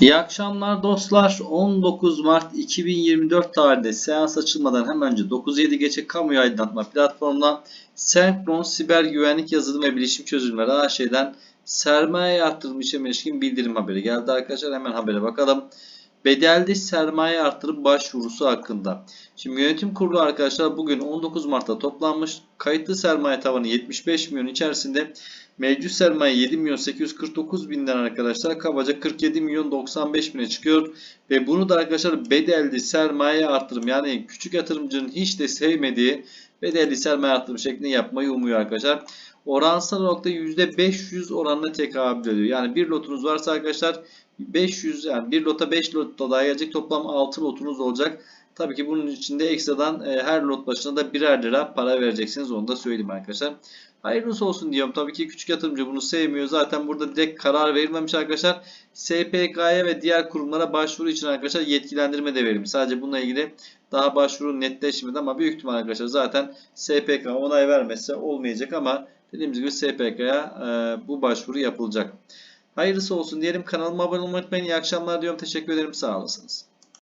İyi akşamlar dostlar. 19 Mart 2024 tarihinde seans açılmadan hemen önce 9.7 geçe kamuya aydınlatma platformuna Senkron Siber Güvenlik Yazılım ve Bilişim Çözümleri AŞ'den sermaye yatırım işlemi ilişkin bildirim haberi geldi arkadaşlar. Hemen habere bakalım. Bedelli sermaye artırım başvurusu hakkında. Şimdi yönetim kurulu arkadaşlar bugün 19 Mart'ta toplanmış. Kayıtlı sermaye tavanı 75 milyon içerisinde Mevcut sermaye 7 milyon 849 binden arkadaşlar kabaca 47 milyon 95 bine çıkıyor. Ve bunu da arkadaşlar bedelli sermaye artırım yani küçük yatırımcının hiç de sevmediği bedelli sermaye artırım şeklinde yapmayı umuyor arkadaşlar. Oransal da %500 oranına tekabül ediyor. Yani bir lotunuz varsa arkadaşlar 500 yani bir lota 5 lotta daha gelecek toplam 6 lotunuz olacak. Tabii ki bunun içinde ekstradan e, her lot başına da birer lira para vereceksiniz onu da söyleyeyim arkadaşlar. Hayırlısı olsun diyorum. Tabii ki küçük yatırımcı bunu sevmiyor. Zaten burada direkt karar verilmemiş arkadaşlar. SPK'ya ve diğer kurumlara başvuru için arkadaşlar yetkilendirme de verilmiş. Sadece bununla ilgili daha başvuru netleşmedi ama büyük ihtimal arkadaşlar zaten SPK onay vermezse olmayacak ama dediğimiz gibi SPK'ya e, bu başvuru yapılacak. Hayırlısı olsun diyelim. Kanalıma abone olmayı unutmayın. İyi akşamlar diyorum. Teşekkür ederim. Sağ olasınız.